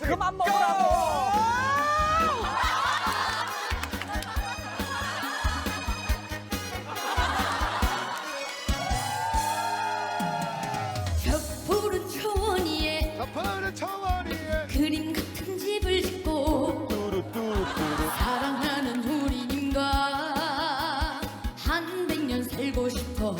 그만 먹으라고. 저 푸른 초원 위에 저 푸른 초원 위에 그림 같은 집을 짓고 사랑하는 우리님과 한 백 년 살고 싶어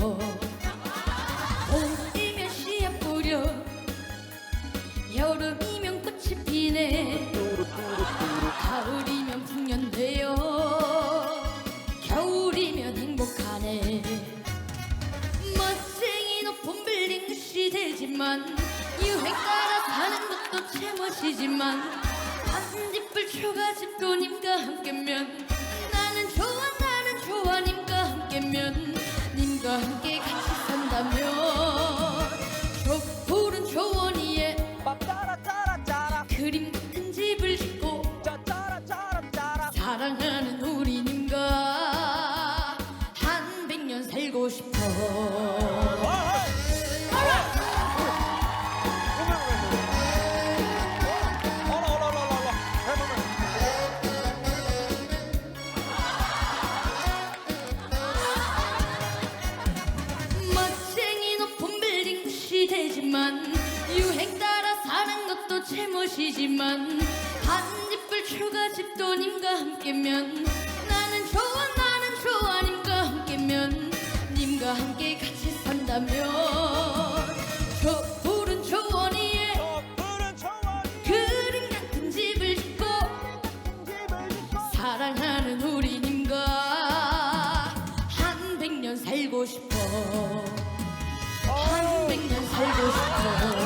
되지만 유행 따라 사는 것도 제멋이지만 반딧불 초가집 도 님과 함께면 나는 좋아 나는 좋아 님과 함께면 님과 함께 같이 산다면 저 푸른 초원 위에 짜라 짜라 짜라 그림 같은 집을 짓고. 사랑하는 우리 님과 한 백년 살고 싶어 되지만 유행 따라 사는 것도 제멋이지만 반딧불 초가집도 님과 함께면 나는 좋아 나는 좋아 님과 함께면 님과 함께 같이 산다면. 사랑하는 우리님과 한 백 년 살고 싶어 アハハハ。